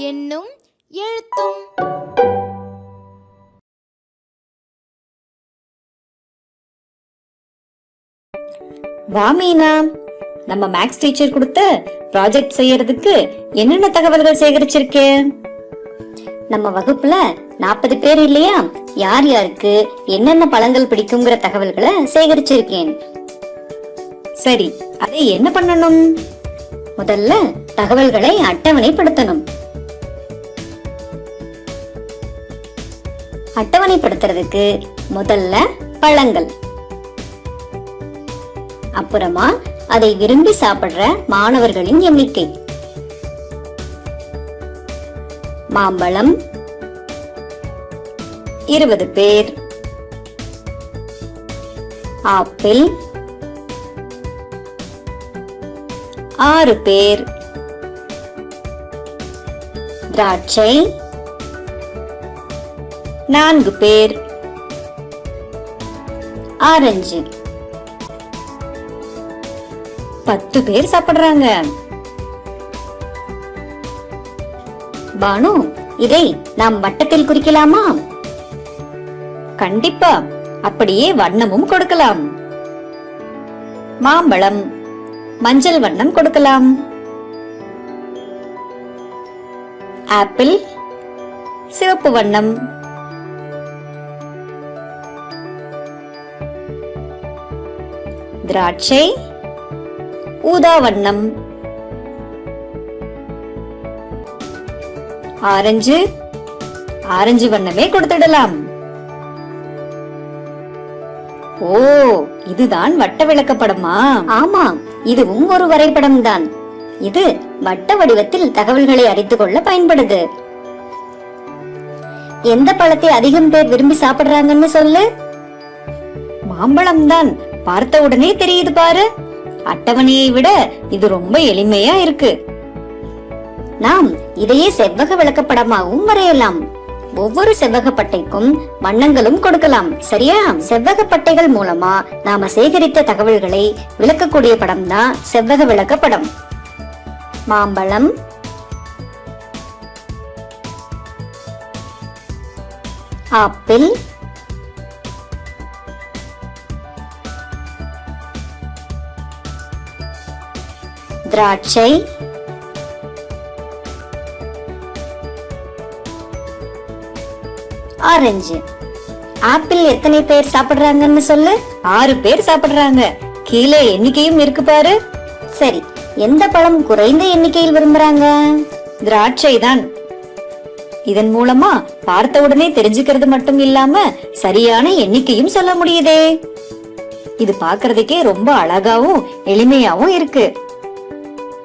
என்னும் எழுத்தும் வா மீனா. நம்ம மேக்ஸ் டீச்சர் கொடுத்த ப்ராஜெக்ட் செய்யறதுக்கு என்னென்ன தகவல்கள் சேகரிச்சிருக்கேன் நம்ம வகுப்புல நாற்பது பேர் இல்லையா? யார் யாருக்கு என்னென்ன பழங்கள் பிடிக்குங்கிற தகவல்களை சேகரிச்சிருக்கேன். சரி அதை என்ன பண்ணணும்? முதல்ல தகவல்களை அட்டவணைப்படுத்தணும். அட்டவணைப்படுத்துறதுக்கு முதல்ல பழங்கள். அப்புறமா அதை விரும்பி சாப்பிடுற மாணவர்களின் எண்ணிக்கை. மாம்பழம் இருபது பேர். ஆப்பிள் ஆறு பேர். திராட்சை நான்கு பேர். ஆரஞ்சு பத்து பேர் சாப்பிடுறாங்க. பானு இதை நாம் வட்டத்தில் குறிக்கலாமா? கண்டிப்பா அப்படியே வண்ணமும் கொடுக்கலாம். மாம்பழம் மஞ்சள் வண்ணம் கொடுக்கலாம். ஆப்பிள் சிவப்பு வண்ணம். திராட்சை ஊதா வண்ணம் ஆரஞ்சு ஆரஞ்சு வண்ணமே கொடுத்துடலாம். ஓ இதுதான் வட்ட விளக்கப்படமா? ஆமா. இதுவும் ஒரு வரைபடம் தான் இது வட்ட வடிவத்தில் தகவல்களை அறிந்து கொள்ள பயன்படுது. எந்த பழத்தை அதிகம் பேர் விரும்பி சாப்பிடுறாங்கன்னு சொல்லு. மாம்பழம் தான் பார்த்த உடனே தெரியுது பாரு. அட்டவணையை விட இது ரொம்ப எளிமையா இருக்கு. நாம் இதையே செவ்வக விளக்கப்படமாகவும் வரையலாம். ஒவ்வொரு செவ்வக பட்டைக்கும் வண்ணங்களும் கொடுக்கலாம். சரியா? செவ்வக பட்டைகள் மூலமா நாம சேகரித்த தகவல்களை விளக்கக்கூடிய படம் தான் செவ்வக விளக்கப்படம். மாம்பழம். ஆப்பிள். திராட்சை. ஆரஞ்சு. ஆப்பிள் எத்தனை பேர் சாப்பிடுறாங்கன்னு சொல்லு? ஆறு பேர் சாப்பிடுறாங்க. கீழே எண்ணிக்கையும் இருக்கு பாரு. சரி எந்த பழம் குறைந்த எண்ணிக்கையில் விரும்புறாங்க? திராட்சை தான். இதன் மூலமா பார்த்த உடனே தெரிஞ்சுக்கிறது மட்டும் இல்லாம சரியான எண்ணிக்கையும் சொல்ல முடியுதே. இது பாக்குறதுக்கே ரொம்ப அழகாவும் எளிமையாவும் இருக்கு.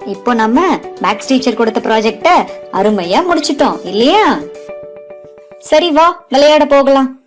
இப்போ நம்ம மேக்ஸ் டீச்சர் கொடுத்த ப்ராஜெக்ட அருமையா முடிச்சிட்டோம் இல்லையா? சரி வா விளையாட போகலாம்.